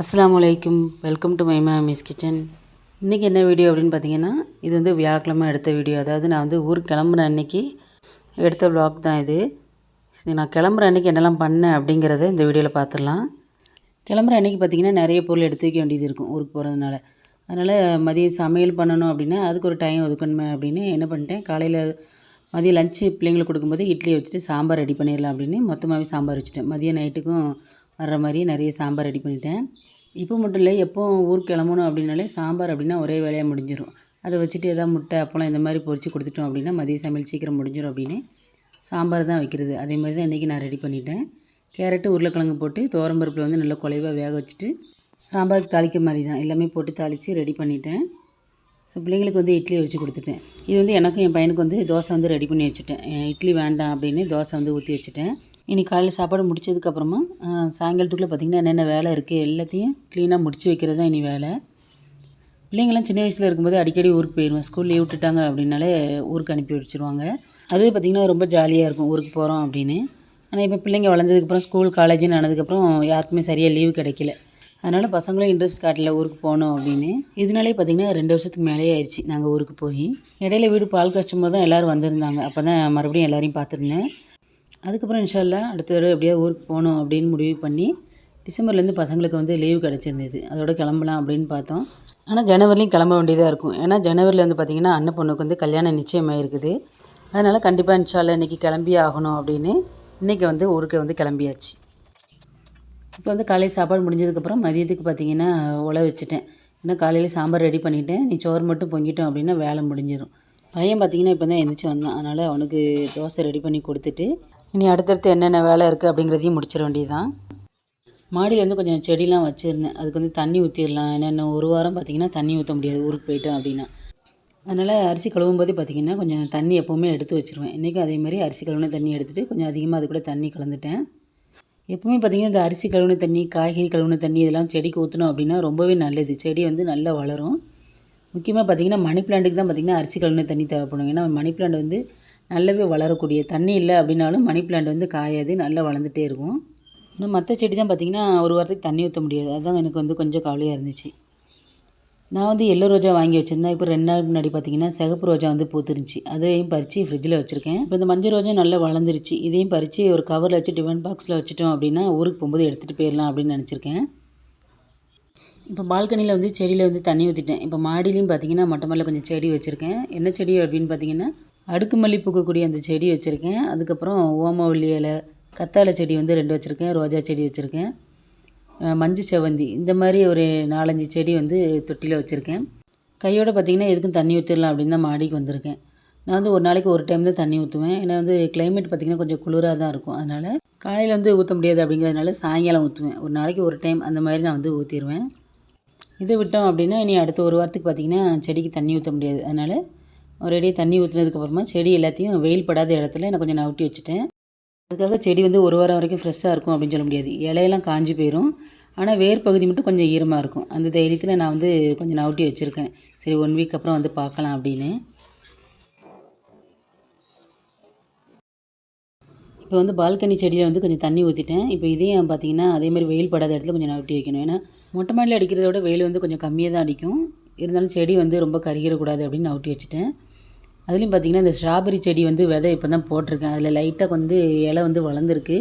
அஸ்ஸலாமு அலைக்கும். Welcome to மைமா மிஸ் கிச்சன் இன்றைக்கி என்ன வீடியோ அப்படின்னு பார்த்தீங்கன்னா இது வந்து வியாழக்கிழமை எடுத்த வீடியோ அதாவது நான் வந்து ஊருக்கு கிளம்புற அன்னைக்கு எடுத்த vlog தான் இது. சரி, நான் கிளம்புற அன்றைக்கி என்னெல்லாம் பண்ணேன் அப்படிங்கிறத இந்த வீடியோவில் பார்த்துடலாம் கிளம்புற அன்றைக்கி பார்த்தீங்கன்னா நிறைய பொருள் எடுத்து வைக்க வேண்டியது இருக்கும் ஊருக்கு போகிறதுனால அதனால் மதியம் சமையல் பண்ணணும் அப்படின்னா அதுக்கு ஒரு டைம் ஒதுக்கணுமே அப்படின்னு என்ன பண்ணிட்டேன் காலையில் மதியம் லஞ்சு பிள்ளைங்களுக்கு கொடுக்கும்போது இட்லியை வச்சுட்டு சாம்பார் ரெடி பண்ணிடலாம் அப்படின்னு மொத்தமாகவே சாம்பார் வச்சுட்டேன். மதியம் நைட்டுக்கும் வர்ற மாதிரி நிறைய சாம்பார் ரெடி பண்ணிட்டேன். இப்போ மட்டும் இல்லை எப்போ ஊருக்கு கிளம்பணும் அப்படின்னாலே சாம்பார் அப்படின்னா ஒரே வேலையாக முடிஞ்சிடும் அதை வச்சுட்டு எதாவது முட்டை அப்பளம் இந்த மாதிரி பொரித்து கொடுத்துட்டோம் அப்படின்னா மதிய சமையல் சீக்கிரம் முடிஞ்சிடும் அப்படின்னு சாம்பார் தான் வைக்கிறது. அதே மாதிரி தான் இன்றைக்கி நான் ரெடி பண்ணிட்டேன். கேரட்டு உருளைக்கிழங்கு போட்டு தோரம்பருப்பில் வந்து நல்லா குலைவாக வேக வச்சுட்டு சாம்பாருக்கு தாளிக்க மாதிரி தான். எல்லாமே போட்டு தாளித்து ரெடி பண்ணிட்டேன். ஸோ பிள்ளைங்களுக்கு வந்து இட்லி வச்சு கொடுத்துட்டேன். இது வந்து எனக்கும் என் பையனுக்கு வந்து தோசை வந்து ரெடி பண்ணி வச்சுட்டேன். இட்லி வேண்டாம் அப்படின்னு தோசை வந்து ஊற்றி வச்சுட்டேன். இன்றைக்கி காலையில் சாப்பாடு முடிச்சதுக்கப்புறமா சாயங்காலத்துக்குள்ளே பார்த்திங்கன்னா என்னென்ன வேலை இருக்குது எல்லாத்தையும் க்ளீனாக முடித்து வைக்கிறது தான் இனி வேலை. பிள்ளைங்கள்லாம் சின்ன வயசில் இருக்கும்போது அடிக்கடி ஊருக்கு போயிடுவேன் ஸ்கூல் லீவ் விட்டுட்டாங்க அப்படின்னாலே ஊருக்கு அனுப்பி வச்சுருவாங்க. அதுவே பார்த்திங்கன்னா ரொம்ப ஜாலியாக இருக்கும் ஊருக்கு போகிறோம் அப்படின்னு. ஆனால் இப்போ பிள்ளைங்க வளர்ந்ததுக்கப்புறம் ஸ்கூல் காலேஜ்னு ஆனதுக்கப்புறம் யாருக்குமே சரியாக லீவு கிடைக்கல. அதனால் பசங்களும் இன்ட்ரெஸ்ட் காட்டல ஊருக்கு போகணும் அப்படின்னு. இதனாலே பார்த்திங்கன்னா ரெண்டு வருஷத்துக்கு மேலேயே ஆயிடுச்சு நாங்கள் ஊருக்கு போய். இடையில வீடு பால் காய்ச்சும் போது தான் எல்லோரும் வந்திருந்தாங்க. அப்போ தான் மறுபடியும் எல்லாரையும் பார்த்துருந்தேன். அதுக்கப்புறம் இன்ஷால்லா அடுத்த தடவை எப்படியாவது ஊருக்கு போகணும் அப்படின்னு முடிவு பண்ணி டிசம்பர்லேருந்து பசங்களுக்கு வந்து லீவு கிடச்சிருந்தது. அதோட கிளம்பலாம் அப்படின்னு பார்த்தோம். ஆனால் ஜனவரிலையும் கிளம்ப வேண்டியதாக இருக்கும். ஏன்னா ஜனவரியில் வந்து பார்த்திங்கன்னா அண்ணன் பொண்ணுக்கு வந்து கல்யாணம் நிச்சயமாயிருக்குது. அதனால் கண்டிப்பாக இன்ஷால்லா இன்றைக்கி கிளம்பியே ஆகணும் அப்படின்னு இன்றைக்கி வந்து ஊருக்கு வந்து கிளம்பியாச்சு. இப்போ வந்து காலையில் சாப்பாடு முடிஞ்சதுக்கப்புறம் மதியத்துக்கு பார்த்தீங்கன்னா உல வச்சுட்டேன். ஏன்னா காலையில் சாம்பார் ரெடி பண்ணிட்டேன். நீ சோறு மட்டும் பொங்கிட்டோம் அப்படின்னா வேலை முடிஞ்சிடும் பையன் பார்த்திங்கன்னா இப்போ தான் எந்திரிச்சு வந்தான். அதனால் அவனுக்கு தோசை ரெடி பண்ணி கொடுத்துட்டு இனி அடுத்தடுத்து என்னென்ன வேலை இருக்குது அப்படிங்கிறதையும் முடிச்சிட வேண்டியதுதான். மாடியில் வந்து கொஞ்சம் செடிலாம் வச்சுருந்தேன். அதுக்கு வந்து தண்ணி ஊற்றிடலாம் என்னென்ன ஒரு வாரம் பார்த்தீங்கன்னா தண்ணி ஊற்ற முடியாது. ஊருக்கு போயிட்டேன் அப்படின்னா. அதனால் அரிசி கழுவும் போது பார்த்திங்கன்னா கொஞ்சம் தண்ணி எப்போவுமே எடுத்து வச்சுருவேன். இன்றைக்கும் அதே மாதிரி அரிசி கழுவுன தண்ணி எடுத்துகிட்டு கொஞ்சம் அதிகமாக அது கூட தண்ணி கலந்துட்டேன். எப்போவுமே பார்த்திங்கன்னா இந்த அரிசி கழுவுன தண்ணி காய்கறி கழுவுன தண்ணி இதெல்லாம் செடிக்கு ஊற்றணும் அப்படின்னா ரொம்பவே நல்லது. செடி வந்து நல்லா வளரும். முக்கியமாக பார்த்திங்கன்னா மணி பிளான்ட்டுக்கு தான் பார்த்திங்கன்னா அரிசி கழுவுன தண்ணி தேவைப்படும். ஏன்னா மணி பிளான்ட் வந்து நல்லாவே வளரக்கூடிய தண்ணி இல்லை அப்படின்னாலும் மணி பிளான்ட் வந்து காயாது நல்லா வளர்ந்துட்டே இருக்கும். இன்னும் மற்ற செடி தான் பார்த்திங்கன்னா ஒரு வாரத்துக்கு தண்ணி ஊற்ற முடியாது. அதுதான் எனக்கு வந்து கொஞ்சம் கவலையாக இருந்துச்சு. நான் வந்து எல்லோ ரோஜா வாங்கி வச்சுருந்தேன். இப்போ ரெண்டு நாள் முன்னாடி பார்த்தீங்கன்னா சிகப்பு ரோஜா வந்து பூத்துருந்துச்சு. அதையும் பறித்து ஃப்ரிட்ஜில் வச்சுருக்கேன். இப்போ இந்த மஞ்சள் ரோஜா நல்லா வளர்ந்துருச்சு. இதையும் பறித்து ஒரு கவரில் வச்சு டிஃபன் பாக்ஸில் வச்சுட்டோம் அப்படின்னா ஊருக்கு போகும்போது எடுத்துகிட்டு போயிடலாம் அப்படின்னு நினச்சிருக்கேன். இப்போ பால்கனியில் வந்து செடியில் வந்து தண்ணி ஊற்றிட்டேன் இப்போ மாடியிலையும் பார்த்தீங்கன்னா மொட்டை மாடியில் கொஞ்சம் செடி வச்சுருக்கேன். என்ன செடி அப்படின்னு பார்த்தீங்கன்னா அடுக்கு மல்லி பூக்கக்கூடிய அந்த செடி வச்சுருக்கேன். அதுக்கப்புறம் ஓமவல்லி இலை கத்தாழை செடி வந்து ரெண்டு வச்சுருக்கேன் ரோஜா செடி வச்சுருக்கேன் மஞ்சு செவந்தி இந்த மாதிரி ஒரு நாலஞ்சு செடி வந்து தொட்டியில் வச்சுருக்கேன். கையோடு பார்த்திங்கன்னா எதுக்கும் தண்ணி ஊற்றிடலாம் அப்படின்னு தான் மாடிக்கு வந்திருக்கேன். நான் வந்து ஒரு நாளைக்கு ஒரு டைம் தான் தண்ணி ஊற்றுவேன் ஏன்னா வந்து கிளைமேட் பார்த்திங்கன்னா கொஞ்சம் குளிராக தான் இருக்கும். அதனால் காலையில் வந்து ஊற்ற முடியாது அப்படிங்கிறதுனால சாயங்காலம் ஊற்றுவேன் ஒரு நாளைக்கு ஒரு டைம் அந்த மாதிரி நான் வந்து ஊற்றிடுவேன் இதை விட்டோம் அப்படின்னா இனி அடுத்த ஒரு வாரத்துக்கு பார்த்திங்கன்னா செடிக்கு தண்ணி ஊற்ற முடியாது. அதனால் ஒரேடியாக தண்ணி ஊற்றினதுக்கப்புறமா செடி எல்லாத்தையும் வெயில் படாத இடத்துல நான் கொஞ்சம் நவுட்டி வச்சுட்டேன். அதுக்காக செடி வந்து ஒரு வாரம் வரைக்கும் ஃப்ரெஷ்ஷாக இருக்கும் அப்படின்னு சொல்ல முடியாது. இலையெல்லாம் காஞ்சி போயிடும் ஆனால் வேர் பகுதி மட்டும் கொஞ்சம் ஈரமாக இருக்கும். அந்த தைரியத்தில் நான் வந்து கொஞ்சம் நவுட்டி வச்சுருக்கேன். சரி ஒன் வீக் அப்புறம் வந்து பார்க்கலாம் அப்படின்னு. இப்போ வந்து பால்கனி செடியில் வந்து கொஞ்சம் தண்ணி ஊற்றிட்டேன் இப்போ இதையும் பார்த்தீங்கன்னா அதே மாதிரி வெயில் படாத இடத்துல கொஞ்சம் நவுட்டி வைக்கணும். ஏன்னா மொட்டை மாடியில் அடிக்கிறத விட வெயில் வந்து கொஞ்சம் கம்மியாக தான் அடிக்கும். இருந்தாலும் செடி வந்து ரொம்ப கருகிடக்கூடாது அப்படின்னு நவுட்டி வச்சுட்டேன். அதுலேயும் பார்த்திங்கன்னா இந்த ஸ்ட்ராபெரி செடி வந்து விதை இப்போ தான் போட்டிருக்கேன். அதில் லைட்டாக வந்து இலை வந்து வளர்ந்துருக்கு.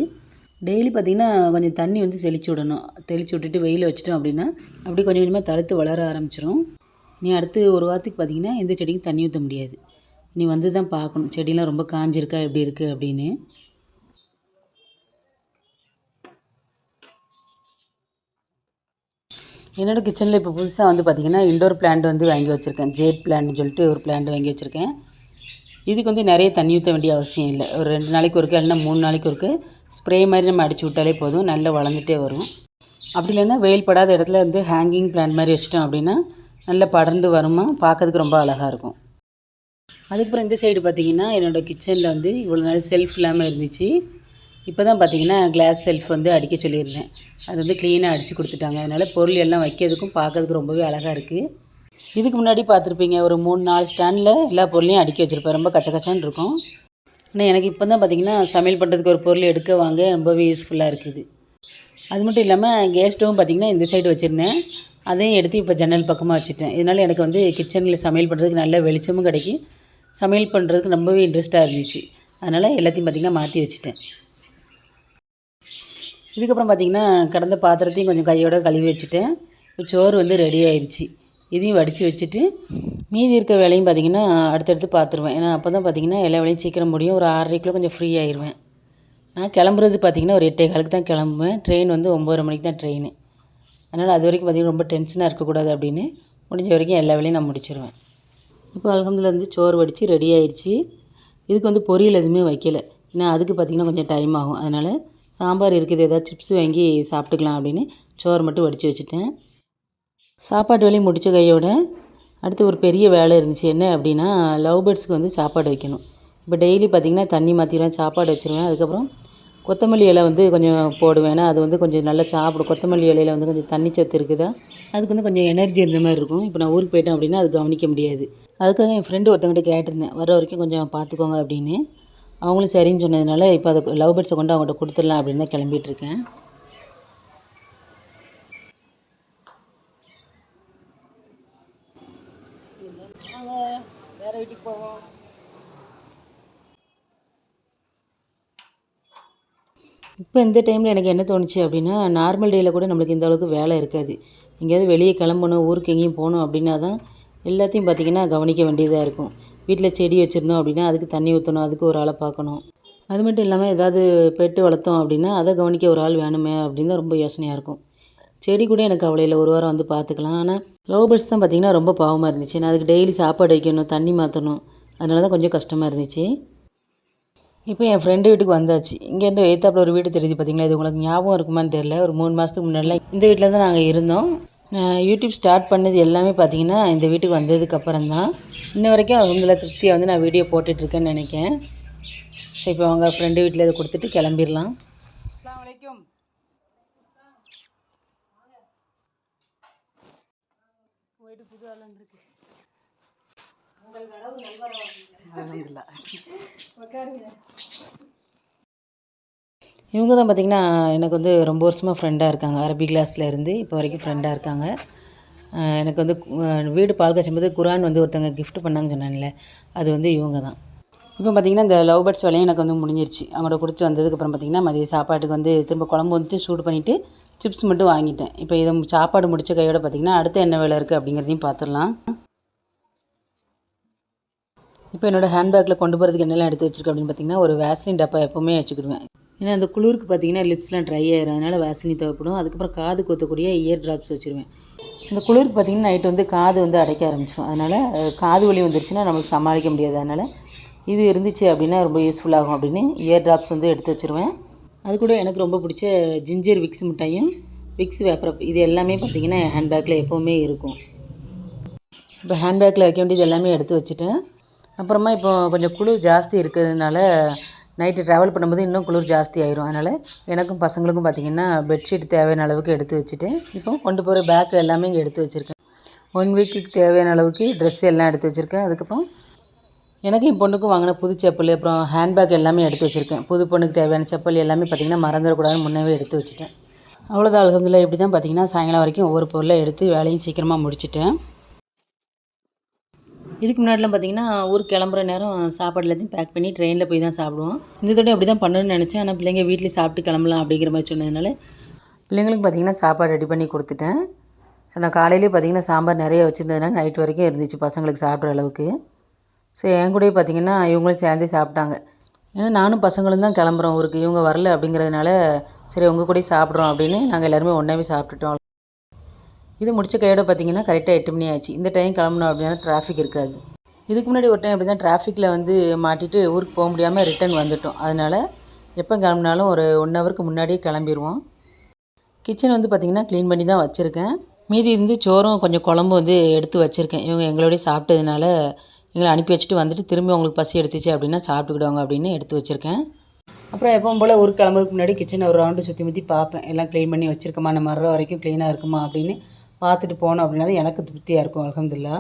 டெய்லி பார்த்திங்கன்னா கொஞ்சம் தண்ணி வந்து தெளிச்சு விடணும். தெளிச்சு விட்டுட்டு வெயில் வச்சிட்டோம் அப்படின்னா அப்படியே கொஞ்சம் கொஞ்சமாக தழுத்து வளர ஆரம்பிச்சிடும் நீ அடுத்து ஒரு வாரத்துக்கு பார்த்திங்கன்னா எந்த செடிக்கும் தண்ணி ஊற்ற முடியாது. நீ வந்து தான் பார்க்கணும். செடியெலாம் ரொம்ப காஞ்சிருக்கா எப்படி இருக்குது அப்படின்னு. என்னோடய கிச்சனில் இப்போ புதுசாக வந்து பார்த்திங்கன்னா இண்டோர் பிளான்ட் வந்து வாங்கி வச்சுருக்கேன். ஜேட் பிளான்ட்னு சொல்லிட்டு ஒரு பிளான்ட் வாங்கி வச்சுருக்கேன். இதுக்கு வந்து நிறைய தண்ணி ஊற்ற வேண்டிய அவசியம் இல்லை. ஒரு ரெண்டு நாளைக்கு ஒருக்க இல்லைன்னா மூணு நாளைக்கு ஒருக்க ஸ்ப்ரே மாதிரி நம்ம அடிச்சு விட்டாலே போதும். நல்லா வளர்ந்துட்டே வரும். அப்படி இல்லைன்னா வெயில் படாத இடத்துல வந்து ஹேங்கிங் பிளான் மாதிரி வச்சிட்டோம் அப்படின்னா நல்லா படர்ந்து வருமா? பார்க்கறதுக்கு ரொம்ப அழகாக இருக்கும். அதுக்கப்புறம் இந்த சைடு பார்த்திங்கன்னா என்னோடய கிச்சனில் வந்து இவ்வளோ நாள் செல்ஃப் இல்லாமல் இருந்துச்சு. இப்போ தான் பார்த்திங்கன்னா கிளாஸ் செல்ஃப் வந்து அடிக்க சொல்லியிருந்தேன். அது வந்து க்ளீனாக அடித்து கொடுத்துட்டாங்க. அதனால் பொருள் எல்லாம் வைக்கிறதுக்கும் பார்க்கறதுக்கு ரொம்பவே அழகாக இருக்குது இதுக்கு முன்னாடி பார்த்துருப்பீங்க ஒரு மூணு நாலு ஸ்டாண்டில் எல்லா பொருளையும் அடுக்கி வச்சுருப்பேன் ரொம்ப கச்ச கச்சான்னு இருக்கும். ஆனால் எனக்கு இப்போ தான் பார்த்தீங்கன்னா சமையல் பண்ணுறதுக்கு ஒரு பொருள் எடுக்க வாங்க ரொம்பவே யூஸ்ஃபுல்லாக இருக்குது. அது மட்டும் இல்லாமல் கேஸ் ஸ்டவும் பார்த்திங்கன்னா இந்த சைடு வச்சுருந்தேன். அதையும் எடுத்து இப்போ ஜன்னல் பக்கமாக வச்சுட்டேன். இதனால் எனக்கு வந்து கிச்சனில் சமையல் பண்ணுறதுக்கு நல்ல வெளிச்சமும் கிடைக்கும் சமையல் பண்ணுறதுக்கு ரொம்பவே இன்ட்ரெஸ்ட்டாக இருந்துச்சு. அதனால் எல்லாத்தையும் பார்த்திங்கன்னா மாற்றி வச்சுட்டேன். இதுக்கப்புறம் பார்த்திங்கன்னா கடந்த பாத்திரத்தையும் கொஞ்சம் கையோடு கழுவி வச்சுட்டேன். இப்போ சோறு வந்து ரெடி ஆயிடுச்சு இதையும் வடித்து வச்சுட்டு மீதி இருக்க வேலையும் பார்த்திங்கன்னா அடுத்தடுத்து பார்த்துருவேன் ஏன்னா அப்போ தான் பார்த்திங்கன்னா எல்லா வேலையும் சீக்கிரம் முடியும். ஒரு ஆறரைக்குள்ளே கொஞ்சம் ஃப்ரீ ஆயிடுவேன் நான் கிளம்புறது பார்த்திங்கன்னா ஒரு எட்டே காலுக்கு தான் கிளம்புவேன். ட்ரெயின் வந்து ஒம்பது மணிக்கு தான் ட்ரெயின் அதனால் அது வரைக்கும் பார்த்திங்கன்னா ரொம்ப டென்ஷனாக இருக்கக்கூடாது அப்படின்னு முடிஞ்ச வரைக்கும் எல்லா வேலையும் நான் முடிச்சிருவேன். இப்போ அலகம்துல வந்து சோறு வடித்து ரெடி ஆயிடுச்சு இதுக்கு வந்து பொரியல் எதுவுமே வைக்கலை. ஏன்னா அதுக்கு பார்த்திங்கன்னா கொஞ்சம் டைம் ஆகும். அதனால் சாம்பார் இருக்குது. ஏதாவது சிப்ஸ் வாங்கி சாப்பிட்டுக்கலாம் அப்படின்னு சோறு மட்டும் வடித்து வச்சுட்டேன். சாப்பாட்டு வேலையும் முடித்த கையோட அடுத்து ஒரு பெரிய வேலை இருந்துச்சு. என்ன அப்படின்னா லவ் பேர்ட்ஸ்க்கு வந்து சாப்பாடு வைக்கணும். இப்போ டெய்லி பார்த்திங்கன்னா தண்ணி மாற்றிடுவேன் சாப்பாடு வச்சுருவேன். அதுக்கப்புறம் கொத்தமல்லி இலை வந்து கொஞ்சம் போடுவேன். ஏன்னா அது வந்து கொஞ்சம் நல்லா சாப்பிடும். கொத்தமல்லி இலையில வந்து கொஞ்சம் தண்ணி சத்து இருக்குதா? அதுக்கு வந்து கொஞ்சம் எனர்ஜி இருந்த மாதிரி இருக்கும். இப்போ நான் ஊருக்கு போயிட்டேன் அப்படின்னா அது கவனிக்க முடியாது. அதுக்காக என் ஃப்ரெண்டு ஒருத்தவங்ககிட்ட கேட்டிருந்தேன். வர வரைக்கும் கொஞ்சம் பார்த்துக்கோங்க அப்படின்னு. அவங்களும் சரின்னு சொன்னதுனால இப்போ அதை லவ் பேர்ட்ஸை கொண்டு அவங்கள்ட்ட கொடுத்துடலாம் அப்படின்னு தான் கிளம்பிட்டுருக்கேன் வீட்டுக்கு போவோம். இப்போ இந்த டைமில் எனக்கு என்ன தோணுச்சு அப்படின்னா நார்மல் டேயில் கூட நம்மளுக்கு இந்த அளவுக்கு வேலை இருக்காது. எங்கேயாவது வெளியே கிளம்பணும் ஊருக்கு எங்கேயும் போகணும் அப்படின்னா தான் எல்லாத்தையும் பார்த்திங்கன்னா கவனிக்க வேண்டியதாக இருக்கும். வீட்டில் செடி வச்சுருந்தோம் அப்படின்னா அதுக்கு தண்ணி ஊற்றணும் அதுக்கு ஒரு ஆளை பார்க்கணும். அது மட்டும் இல்லாமல் ஏதாவது பெட்டு வளர்த்தோம் அப்படின்னா அதை கவனிக்க ஒரு ஆள் வேணுமே அப்படின்னு ரொம்ப யோசனையாக இருக்கும். செடி கூட எனக்கு அவ்வளோ இல்லை ஒரு வாரம் வந்து பார்த்துக்கலாம். ஆனால் லவ் பேர்ட்ஸ் தான் பார்த்திங்கன்னா ரொம்ப பாவமாக இருந்துச்சு. நான் அதுக்கு டெய்லி சாப்பாடு வைக்கணும் தண்ணி மாற்றணும் அதனால தான் கொஞ்சம் கஷ்டமாக இருந்துச்சு. இப்போ என் ஃப்ரெண்டு வீட்டுக்கு வந்தாச்சு. இங்கேருந்து எய்த்தாப்பில் ஒரு வீடு தெரியுது பார்த்தீங்களா? இது உங்களுக்கு ஞாபகம் இருக்குமான்னு தெரியல. ஒரு மூணு மாதத்துக்கு முன்னாடிலாம் இந்த வீட்டில் தான் நாங்கள் இருந்தோம். நான் யூடியூப் ஸ்டார்ட் பண்ணது எல்லாமே பார்த்தீங்கன்னா இந்த வீட்டுக்கு வந்ததுக்கப்புறம் தான். இன்ன வரைக்கும் அவங்கள திருப்தியாக வந்து நான் வீடியோ போட்டுட்ருக்கேன்னு நினைக்கிறேன். இப்போ அவங்க ஃப்ரெண்டு வீட்டில் இதை கொடுத்துட்டு கிளம்பிடலாம் வலைக்கும் போயிட்டு புது ஆள் வந்திருக்கு இவங்க தான் பார்த்திங்கன்னா எனக்கு வந்து ரொம்ப வருஷமாக ஃப்ரெண்டாக இருக்காங்க. அரபி கிளாஸில் இருந்து இப்போ வரைக்கும் ஃப்ரெண்டாக இருக்காங்க. எனக்கு வந்து வீடு பால் காய்ச்சும்போது குரான் வந்து ஒருத்தங்க gift பண்ணாங்கன்னு சொன்னாங்கல்ல அது வந்து இவங்க தான் இப்போ பார்த்திங்கன்னா இந்த லவ் பேர்ட்ஸ் வேலையும் எனக்கு வந்து முடிஞ்சிருச்சு. அவங்கள்ட்ட கொடுத்துட்டு வந்ததுக்கப்புறம் பார்த்திங்கன்னா மதிய சாப்பாட்டுக்கு வந்து திரும்ப குழம்பு வந்துட்டு சூடு பண்ணிவிட்டு சிப்ஸ் மட்டும் வாங்கிட்டேன். இப்போ இதை சாப்பாடு முடிச்ச கையோட பார்த்திங்கன்னா அடுத்து என்ன வேலை இருக்குது அப்படிங்கிறதையும் பார்த்துடலாம். இப்போ என்னோடய ஹேண்ட்பேக்கில் கொண்டு போகிறதுக்கு என்னெல்லாம் எடுத்து வச்சுருக்கேன் அப்படின்னு பார்த்தீங்கன்னா ஒரு வேஸ்லின் டப்பா எப்போவுமே வச்சுக்கிடுவேன். ஏன்னா அந்த குளிருக்கு பார்த்தீங்கன்னா லிப்ஸ்லாம் ட்ரை ஆயிரும். அதனால் வேஸ்லின் தேவைப்படும். அதுக்கப்புறம் காது கொத்தக்கூடிய இயர் ட்ராப்ஸ் வச்சுருவேன். இந்த குளிருக்கு பார்த்தீங்கன்னா நைட் வந்து காது வந்து அடைக்க ஆரம்பிச்சிடும் அதனால் காது வலி வந்துருச்சுன்னா நம்மளுக்கு சமாளிக்க முடியாது. அதனால் இது இருந்துச்சு அப்படின்னா ரொம்ப யூஸ்ஃபுல்லாகும் அப்படின்னு இயர் ட்ராப்ஸ் வந்து எடுத்து வச்சுருவேன். அது கூட எனக்கு ரொம்ப பிடிச்ச ஜிஞ்சர் விக்ஸ் மிட்டாயும் விக்ஸ் வேப்பரப் இது எல்லாமே பார்த்தீங்கன்னா ஹேண்ட்பேக்கில் எப்போவுமே இருக்கும். இப்போ ஹேண்ட்பேக்கில் வைக்க வேண்டியது எல்லாமே எடுத்து வச்சுட்டேன். அப்புறமா இப்போ கொஞ்சம் குளிர் ஜாஸ்தி இருக்கிறதுனால நைட்டு ட்ராவல் பண்ணும்போது இன்னும் குளிர் ஜாஸ்தி ஆயிரும். அதனால் எனக்கும் பசங்களுக்கும் பார்த்திங்கன்னா பெட்ஷீட் தேவையான அளவுக்கு எடுத்து வச்சுட்டேன் இப்போ கொண்டு போகிற பேக் எல்லாமே இங்கே எடுத்து வச்சுருக்கேன். ஒன் வீக்குக்கு தேவையான அளவுக்கு ட்ரெஸ் எல்லாம் எடுத்து வச்சுருக்கேன். அதுக்கப்புறம் எனக்கு என் பொண்ணுக்கும் வாங்கின புது செப்பல் அப்புறம் ஹேண்ட்பேக் எல்லாமே எடுத்து வச்சுருக்கேன். புது பொண்ணுக்கு தேவையான செப்பல் எல்லாமே பார்த்திங்கன்னா மறந்துடக்கூடாதுன்னு முன்னவே எடுத்து வச்சுட்டேன். அவ்வளோதான் அலகம்தில் இப்படி தான் பார்த்திங்கன்னா சாயங்காலம் வரைக்கும் ஒவ்வொரு பொருளை எடுத்து வேலையும் சீக்கிரமாக முடிச்சிட்டேன். இதுக்கு முன்னாடிலாம் பார்த்தீங்கன்னா ஊருக்கு கிளம்புற நேரம் சாப்பாடு எல்லாத்தையும் பேக் பண்ணி ட்ரெயினில் போய் தான் சாப்பிடுவோம். இந்த தடவை அப்படி தான் பண்ணணும்னு நினச்சேன். ஆனால் பிள்ளைங்க வீட்டில் சாப்பிட்டு கிளம்பலாம் அப்படிங்கிற மாதிரி சொன்னதுனால பிள்ளைங்களுக்கு பார்த்தீங்கன்னா சாப்பாடு ரெடி பண்ணி கொடுத்துட்டேன். ஸோ நான் காலையிலே பார்த்தீங்கன்னா சாம்பார் நிறைய வச்சுருந்ததுனால நைட் வரைக்கும் இருந்துச்சு பசங்களுக்கு சாப்பிட்ற அளவுக்கு. ஸோ என் கூடயே பார்த்தீங்கன்னா இவங்களும் சேர்ந்தே சாப்பிட்டாங்க. ஏன்னா நானும் பசங்களும் தான் கிளம்புறோம் ஊருக்கு. இவங்க வரல அப்படிங்கிறதுனால சரி உங்கள் கூடயே சாப்பிட்றோம் அப்படின்னு நாங்கள் எல்லாருமே ஒன்றாவே சாப்பிட்டுட்டோம். இது முடிச்ச கையோட பார்த்தீங்கன்னா கரெக்டாக எட்டு மணி ஆச்சு இந்த டைம் கிளம்பணும் அப்படின்னா டிராஃபிக் இருக்காது. இதுக்கு முன்னாடி ஒரு டைம் அப்படி தான் டிராஃபிக்கில் வந்து மாட்டிட்டு ஊருக்கு போக முடியாமல் ரிட்டர்ன் வந்துட்டோம். அதனால் எப்போ கிளம்புனாலும் ஒரு ஒன் ஹவருக்கு முன்னாடியே கிளம்பிடுவோம் கிச்சன் வந்து பார்த்திங்கன்னா க்ளீன் பண்ணி தான் வச்சுருக்கேன். மீதி இருந்து சோறும் கொஞ்சம் குழம்பு வந்து எடுத்து வச்சுருக்கேன். இவங்க எங்களோடய சாப்பிட்டதுனால எங்களை அனுப்பி வச்சுட்டு வந்துட்டு திரும்பி அவங்களுக்கு பசி எடுத்துச்சு அப்படின்னா சாப்பிட்டுக்கிடுவாங்க அப்படின்னு எடுத்து வச்சுருக்கேன். அப்புறம் எப்பவும் போல் ஊருக்கு கிளம்புறதுக்கு முன்னாடி கிச்சனை ஒரு ரவுண்டு சுற்றி முற்றி பார்ப்பேன். எல்லாம் க்ளீன் பண்ணி வச்சுருக்கோமா? நம்ம வர வரைக்கும் க்ளீனாக இருக்குமா? அப்படின்னு பார்த்துட்டு போனோம் அப்படின்னா தான் எனக்கு திருப்தியாக இருக்கும் அலமதுல்லா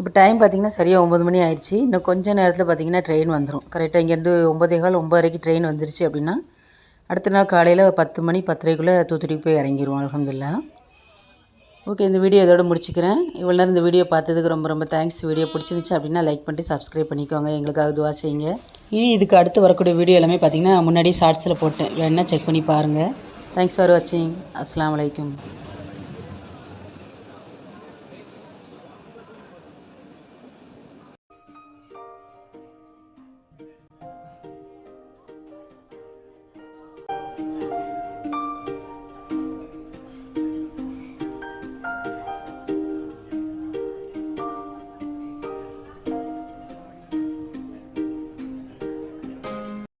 இப்போ டைம் பார்த்திங்கன்னா சரியாக ஒம்பது மணி ஆயிடுச்சு. இன்னும் கொஞ்சம் நேரத்தில் பார்த்திங்கன்னா ட்ரெயின் வந்துடும் கரெக்டாக இங்கேருந்து ஒம்பதே கால் ஒம்பதரைக்கு ட்ரெயின் வந்துருச்சு அப்படின்னா அடுத்த நாள் காலையில் பத்து மணி பத்தரைக்குள்ளே தூத்துக்குடிக்கு போய் இறங்கிடுவோம் அலமதுல்லா ஓகே இந்த வீடியோ இதோட முடிச்சுக்கிறேன். இவ்வளோ நேரம் இந்த வீடியோ பார்த்ததுக்கு ரொம்ப ரொம்ப தேங்க்ஸ் வீடியோ பிடிச்சிருந்துச்சு அப்படின்னா லைக் பண்ணிட்டு சப்ஸ்கிரைப் பண்ணிக்கோங்க. எங்களுக்காக துவா செய்யுங்க. இனி இதுக்கு அடுத்து வரக்கூடிய வீடியோ எல்லாமே பார்த்திங்கன்னா முன்னாடி ஷார்ட்ஸில் போட்டேன். வேணால் செக் பண்ணி பாருங்கள் தேங்க்ஸ் ஃபார் வாட்சிங் அஸ்லாம் வலைக்கம்